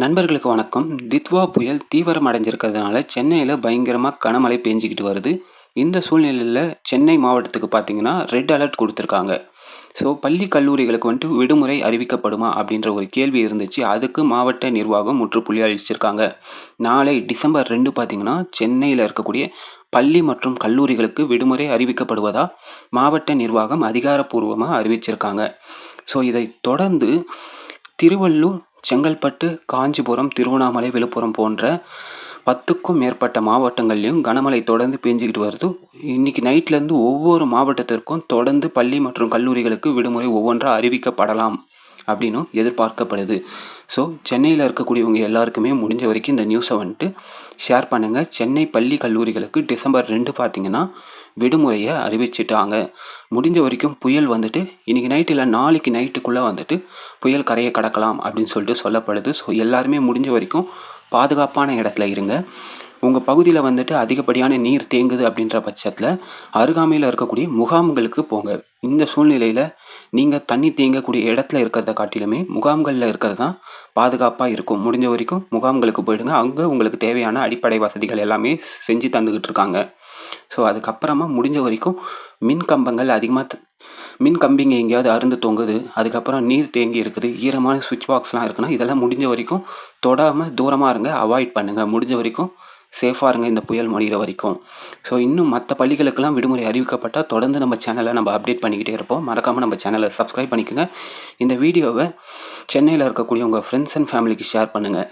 நண்பர்களுக்கு வணக்கம். தித்வா புயல் தீவிரம் அடைஞ்சிருக்கிறதுனால சென்னையில் பயங்கரமாக கனமழை பெஞ்சிக்கிட்டு வருது. இந்த சூழ்நிலையில் சென்னை மாவட்டத்துக்கு பார்த்தீங்கன்னா ரெட் அலர்ட் கொடுத்துருக்காங்க. ஸோ பள்ளி கல்லூரிகளுக்கு வந்துட்டு விடுமுறை அறிவிக்கப்படுமா அப்படின்ற ஒரு கேள்வி இருந்துச்சு. அதுக்கு மாவட்ட நிர்வாகம் முற்றுப்புள்ளி அளிச்சிருக்காங்க. நாளை டிசம்பர் ரெண்டு பார்த்தீங்கன்னா சென்னையில் இருக்கக்கூடிய பள்ளி மற்றும் கல்லூரிகளுக்கு விடுமுறை அறிவிக்கப்படுவதா மாவட்ட நிர்வாகம் அதிகாரப்பூர்வமாக அறிவிச்சிருக்காங்க. ஸோ இதை தொடர்ந்து திருவள்ளூர் செங்கல்பட்டு காஞ்சிபுரம் திருவண்ணாமலை விழுப்புரம் போன்ற பத்துக்கும் மேற்பட்ட மாவட்டங்கள்லையும் கனமழை தொடர்ந்து பெஞ்சிக்கிட்டு வருது. இன்றைக்கி நைட்லேருந்து ஒவ்வொரு மாவட்டத்திற்கும் தொடர்ந்து பள்ளி மற்றும் கல்லூரிகளுக்கு விடுமுறை ஒவ்வொன்றாக அறிவிக்கப்படலாம். அப்படின்னும் எதிர்பார்க்கப்படுது. ஸோ சென்னையில் இருக்கக்கூடியவங்க எல்லாருக்குமே முடிஞ்ச வரைக்கும் இந்த நியூஸை வந்துட்டு ஷேர் பண்ணுங்கள் சென்னை பள்ளி கல்லூரிகளுக்கு டிசம்பர் ரெண்டு பார்த்தீங்கன்னா விடுமுறையை அறிவிச்சிட்டாங்க. முடிஞ்ச வரைக்கும் புயல் வந்துட்டு இன்றைக்கி நைட்டு இல்லை நாளைக்கு நைட்டுக்குள்ளே வந்துட்டு புயல் கரையை கடக்கலாம் அப்படின்னு சொல்லிட்டு சொல்லப்படுது. ஸோ எல்லாருமே முடிஞ்ச வரைக்கும் பாதுகாப்பான இடத்துல இருங்க. உங்கள் பகுதியில் வந்துட்டு அதிகப்படியான நீர் தேங்குது அப்படின்ற பட்சத்தில் அருகாமையில் இருக்கக்கூடிய முகாம்களுக்கு போங்க. இந்த சூழ்நிலையில் நீங்கள் தண்ணி தேங்கக்கூடிய இடத்துல இருக்கிறத காட்டிலுமே முகாம்களில் இருக்கிறது தான் பாதுகாப்பாக இருக்கும். முடிஞ்ச வரைக்கும் முகாம்களுக்கு போயிடுங்க. அங்கே உங்களுக்கு தேவையான அடிப்படை வசதிகள் எல்லாமே செஞ்சு தந்துக்கிட்டு இருக்காங்க. ஸோ அதுக்கப்புறமா முடிஞ்ச வரைக்கும் மின் கம்பங்கள் அதிகமாக மின் கம்பிங்க எங்கேயாவது அருந்து தொங்குது அதுக்கப்புறம் நீர் தேங்கி இருக்குது ஈரமான சுவிட்ச் பாக்ஸ்லாம் இருக்குன்னா இதெல்லாம் முடிஞ்ச வரைக்கும் தொடாமல் தூரமாக இருங்க அவாய்ட் பண்ணுங்கள் முடிஞ்ச வரைக்கும் சேஃபாக இருங்க இந்த புயல் முடிகிற வரைக்கும். ஸோ இன்னும் மற்ற பள்ளிகளுக்கெல்லாம் விடுமுறை அறிவிக்கப்பட்டால் தொடர்ந்து நம்ம சேனலை நம்ம அப்டேட் பண்ணிக்கிட்டே இருப்போம். மறக்காமல் நம்ம சேனலை சப்ஸ்கிரைப் பண்ணிக்கோங்க. இந்த வீடியோவை சென்னையில் இருக்கக்கூடிய உங்கள் ஃப்ரெண்ட்ஸ் அண்ட் ஃபேமிலிக்கு ஷேர் பண்ணுங்கள்